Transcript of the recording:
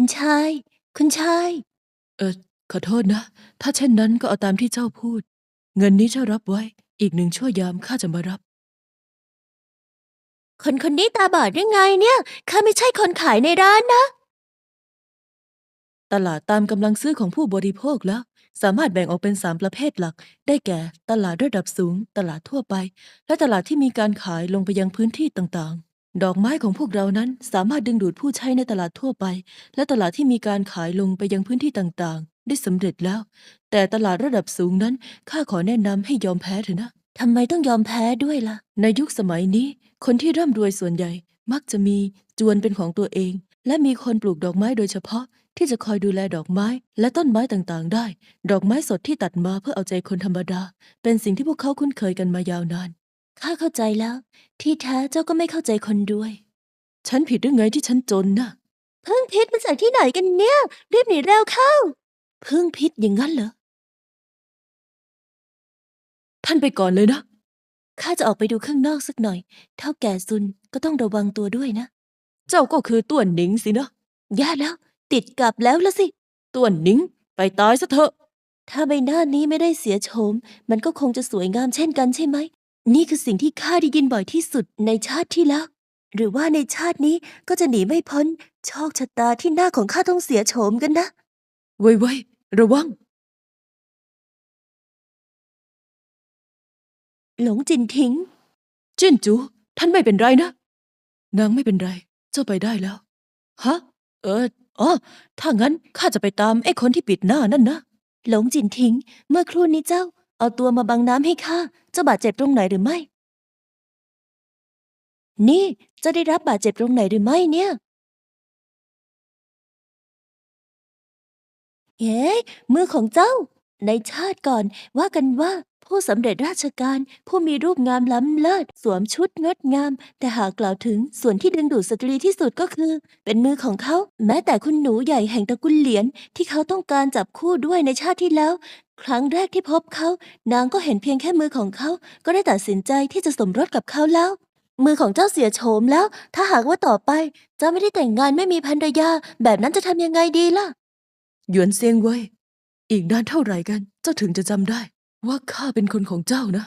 คุณชาย คุณชาย เออขอโทษนะ ถ้าเช่นนั้นก็เอาตามที่เจ้าพูด เงินนี้เจ้ารับไว้ อีกหนึ่งชั่วยามข้าจะมารับ คนคนนี้ตาบอดหรือไงเนี่ยข้าไม่ใช่คนขายในร้านนะ ตลาดตามกำลังซื้อของผู้บริโภคแล้ว สามารถแบ่งออกเป็นสามประเภทหลัก ได้แก่ ตลาดระดับสูง ตลาดทั่วไป และตลาดที่มีการขายลงไปยังพื้นที่ต่างๆ ดอกไม้ของพวกเรานั้นสามารถดึงดูดผู้ใช้ในตลาดทั่วไป และตลาดที่มีการขายลงไปยังพื้นที่ต่างๆ ได้สำเร็จแล้ว แต่ตลาดระดับสูงนั้นข้าขอแนะนำให้ยอมแพ้เถอะนะทำไมต้องยอมแพ้ด้วยล่ะ ในยุคสมัยนี้ คนที่ร่ำรวยส่วนใหญ่ มักจะมีจวนเป็นของตัวเอง และมีคนปลูกดอกไม้โดยเฉพาะ ที่จะคอยดูแลดอกไม้ และต้นไม้ต่างๆ ได้ ดอกไม้สดที่ตัดมาเพื่อเอาใจคนธรรมดา เป็นสิ่งที่พวกเขาคุ้นเคยกันมายาวนาน ข้าเข้าใจแล้ว ที่แท้เจ้าก็ไม่เข้าใจคนด้วย ฉันผิดหรือไงที่ฉันจนนะเพิ่งพิษมาจากที่ไหนกันเนี่ยรีบหนีเร็วเข้าพึ่งพิษอย่างนั้นเหรอ ท่านไปก่อนเลยนะ ข้าจะออกไปดูข้างนอกสักหน่อย เท่าแก่ซุนก็ต้องระวังตัวด้วยนะ เจ้าก็คือต้วนหนิงสินะย่าแล้ว ติดกลับแล้วละสิ ต้วนหนิง ไปตายซะเถอะ ถ้าใบหน้านี้ไม่ได้เสียโฉม มันก็คงจะสวยงามเช่นกันใช่ไหม นี่คือสิ่งที่ข้าได้ยินบ่อยที่สุดในชาติที่แล้ว หรือว่าในชาตินี้ก็จะหนีไม่พ้นโชคชะตาที่หน้าของข้าต้องเสียโฉมกันนะ ไวๆระวัง หลงจินทิ้ง จิ้นจู ท่านไม่เป็นไรนะ นางไม่เป็นไร เจ้าไปได้แล้ว ฮะ เอออ๋อถ้างั้นข้าจะไปตามไอ้คนที่ปิดหน้านั่นนะ หลงจินทิ้ง เมื่อครู่นี้เจ้า เอาตัวมาบังน้ำให้ข้าเจ้าบาดเจ็บตรงไหนหรือไม่ นี่เจะได้รับบาดเจ็บตรงไหนหรือไม่เนี่ยเฮ้มือของเจ้า ในชาติก่อนว่ากันว่าผู้สำเร็จราชการผู้มีรูปงามล้ำเลิศสวมชุดงดงาม แต่หากกล่าวถึงส่วนที่ดึงดูดสตรีที่สุดก็คือ เป็นมือของเขา แม้แต่คุณหนูใหญ่แห่งตระกูลเหลียนที่เขาต้องการจับคู่ด้วยในชาติที่แล้ว ครั้งแรกที่พบเขา นางก็เห็นเพียงแค่มือของเขา ก็ได้ตัดสินใจที่จะสมรสกับเขาแล้ว มือของเจ้าเสียโฉมแล้ว ถ้าหากว่าต่อไป เจ้าไม่ได้แต่งงานไม่มีภรรยา แบบนั้นจะทำยังไงดีล่ะ หยวนเซียงเว่ยอีกนานเท่าไหร่กัน เจ้าถึงจะจำได้ ว่าข้าเป็นคนของเจ้านะ